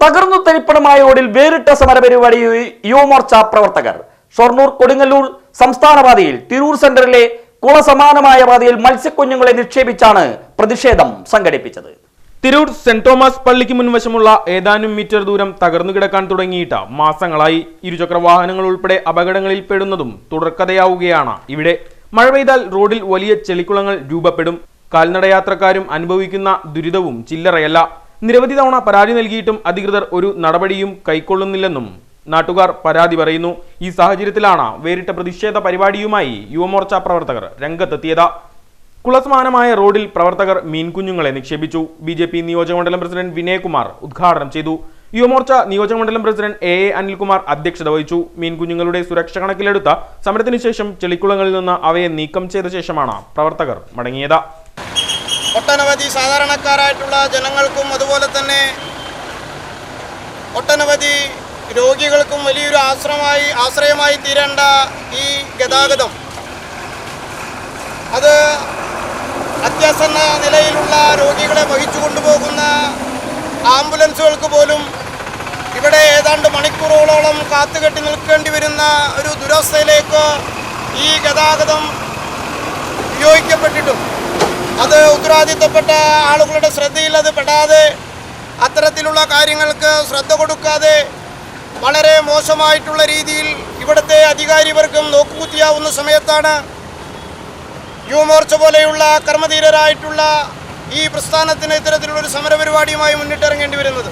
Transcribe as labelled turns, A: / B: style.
A: തകർന്നു തരിപ്പണമായ ഓടിൽ വേറിട്ട സമരപരിപാടി യുവമോർച്ച പ്രവർത്തകർ. ഷൊർണൂർ കൊടുങ്ങല്ലൂർ സംസ്ഥാന പാതയിൽ തിരൂർ സെന്ററിലെ കുളസമാനമായ പാതയിൽ മത്സ്യക്കുഞ്ഞുങ്ങളെ നിക്ഷേപിച്ചാണ് പ്രതിഷേധം സംഘടിപ്പിച്ചത്.
B: തിരൂർ സെന്റ് തോമസ് പള്ളിക്ക് മുൻവശമുള്ള ഏതാനും മീറ്റർ ദൂരം തകർന്നു കിടക്കാൻ തുടങ്ങിയിട്ട് മാസങ്ങളായി ഇരുചക്ര വാഹനങ്ങൾ ഉൾപ്പെടെ അപകടങ്ങളിൽ പെടുന്നതും തുടർക്കഥയാവുകയാണ്. ഇവിടെ മഴ പെയ്താൽ റോഡിൽ വലിയ ചെളിക്കുളങ്ങൾ രൂപപ്പെടും. കാൽനടയാത്രക്കാരും അനുഭവിക്കുന്ന ദുരിതവും ചില്ലറയല്ല. നിരവധി തവണ പരാതി നൽകിയിട്ടും അധികൃതർ ഒരു നടപടിയും കൈക്കൊള്ളുന്നില്ലെന്നും നാട്ടുകാർ പരാതി പറയുന്നു. ഈ സാഹചര്യത്തിലാണ് വേറിട്ട പ്രതിഷേധ പരിപാടിയുമായി യുവമോർച്ച പ്രവർത്തകർ രംഗത്തെത്തിയത്. കുളസമാനമായ റോഡിൽ പ്രവർത്തകർ മീൻകുഞ്ഞുങ്ങളെ നിക്ഷേപിച്ചു. ബി ജെ പി നിയോജകമണ്ഡലം പ്രസിഡന്റ് വിനയകുമാർ ഉദ്ഘാടനം ചെയ്തു. യുവമോർച്ച നിയോജകമണ്ഡലം പ്രസിഡന്റ് എ എ അനിൽകുമാർ അധ്യക്ഷത വഹിച്ചു. മീൻകുഞ്ഞുങ്ങളുടെ സുരക്ഷ കണക്കിലെടുത്ത സമരത്തിനുശേഷം ചെളിക്കുളങ്ങളിൽ നിന്ന് അവയെ നീക്കം ചെയ്ത ശേഷമാണ് പ്രവർത്തകർ മടങ്ങിയത്.
C: ഒട്ടനവധി സാധാരണക്കാരായിട്ടുള്ള ജനങ്ങൾക്കും അതുപോലെ തന്നെ ഒട്ടനവധി രോഗികൾക്കും വലിയൊരു ആശ്രമമായി ആശ്രയമായി തീരേണ്ട ഈ ഗതാഗതം. അത് അത്യാസന്ന നിലയിലുള്ള രോഗികളെ വഹിച്ചു കൊണ്ടുപോകുന്ന ആംബുലൻസുകൾക്ക് പോലും ഇവിടെ ഏതാണ്ട് മണിക്കൂറുകളോളം കാത്തുകെട്ടി നിൽക്കേണ്ടി വരുന്ന ഒരു ദുരവസ്ഥയിലേക്ക് ഈ ഗതാഗതം ഉപയോഗിക്കപ്പെട്ടിട്ടും അത് ഉത്തരവാദിത്തപ്പെട്ട ആളുകളുടെ ശ്രദ്ധയിൽ അത് പെടാതെ അത്തരത്തിലുള്ള കാര്യങ്ങൾക്ക് ശ്രദ്ധ കൊടുക്കാതെ വളരെ മോശമായിട്ടുള്ള രീതിയിൽ ഇവിടുത്തെ അധികാരിവർക്കും നോക്കുകുത്തിയാവുന്ന സമയത്താണ് യുവമോർച്ച പോലെയുള്ള കർമ്മധീരരായിട്ടുള്ള ഈ പ്രസ്ഥാനത്തിന് ഇത്തരത്തിലുള്ള ഒരു സമരപരിപാടിയുമായി മുന്നിട്ടിറങ്ങേണ്ടി വരുന്നത്.